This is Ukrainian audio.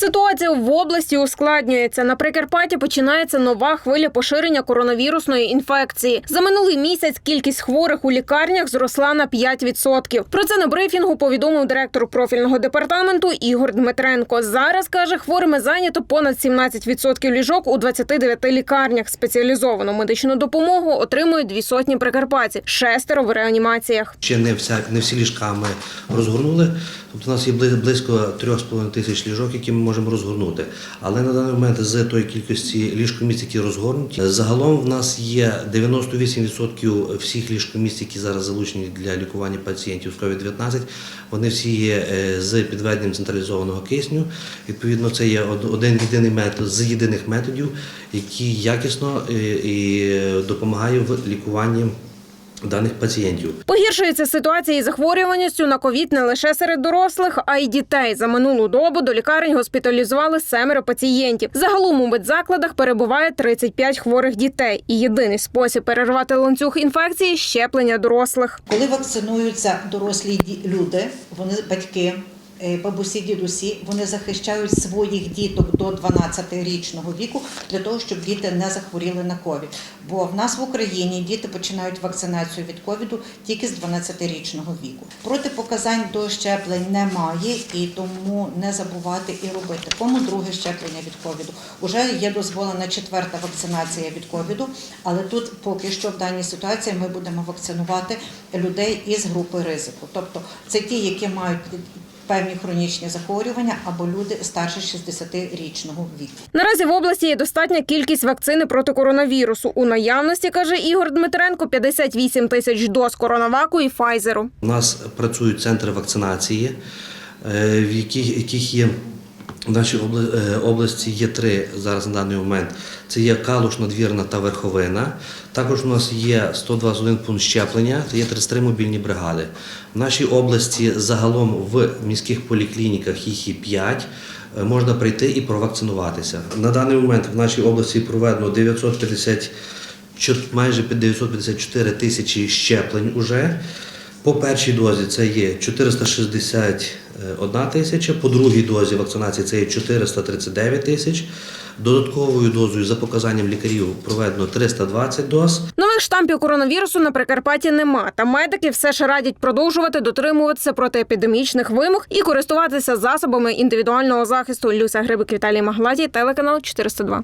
Ситуація в області ускладнюється. На Прикарпатті починається нова хвиля поширення коронавірусної інфекції. За минулий місяць кількість хворих у лікарнях зросла на 5%. Про це на брифінгу повідомив директор профільного департаменту Ігор Дмитренко. Зараз каже, хворими зайнято понад 17% ліжок у 29 лікарнях. Спеціалізовану медичну допомогу отримують дві сотні прикарпатців, шестеро в реанімаціях. Ще не, вся, не всі ліжка ми розгорнули. Тобто у нас є бли- близько 3,5 тисяч ліжок, які ми можемо розгорнути. Але на даний момент з тої кількості ліжкомісць, які розгорнуті, загалом в нас є 98% всіх ліжкомісць, які зараз залучені для лікування пацієнтів з COVID-19. Вони всі є е, з підведенням централізованого кисню. Відповідно, це є один єдиний метод з єдиних методів, який якісно е, і допомагає в лікуванні даних пацієнтів. Погіршується ситуація із захворюваністю на ковід не лише серед дорослих, а й дітей. За минулу добу до лікарень госпіталізували семеро пацієнтів. Загалом у медзакладах перебуває 35 хворих дітей. І єдиний спосіб перервати ланцюг інфекції щеплення дорослих. Коли вакцинуються дорослі ді- люди, вони батьки, бабусі, дідусі, вони захищають своїх діток до 12-річного віку для того, щоб діти не захворіли на ковід. Бо в нас в Україні діти починають вакцинацію від ковіду тільки з 12-річного віку. Протипоказань до щеплень немає, і тому не забувати і робити. Кому друге щеплення від ковіду? Уже є дозволена четверта вакцинація від ковіду, але тут поки що в даній ситуації ми будемо вакцинувати людей із групи ризику. Тобто це ті, які мають певні хронічні захворювання або люди старше 60-річного віку. Наразі в області є достатня кількість вакцини проти коронавірусу. У наявності каже Ігор Дмитренко 58 тисяч доз коронаваку і Файзеру. У нас працюють центри вакцинації, е, в яких, яких є в нашій е, області є три зараз на даний момент. Це є Калуш, Надвірна та Верховина. Також у нас є 121 пункт щеплення та є 33 мобільні бригади. В нашій області загалом в міських поліклініках їх є 5. Е, Можна прийти і провакцинуватися. На даний момент в нашій області проведено 950 чот- майже 954 тисячі щеплень уже. По першій дозі це є 461 тисяча, по другій дозі вакцинації це є 439 тисяч. Додатковою дозою за показанням лікарів проведено 320 доз. Нових штампів коронавірусу на Прикарпатті нема. Та медики все ж радять продовжувати дотримуватися протиепідемічних вимог і користуватися засобами індивідуального захисту. Люся Грибик Віталій Магладій, телеканал 402.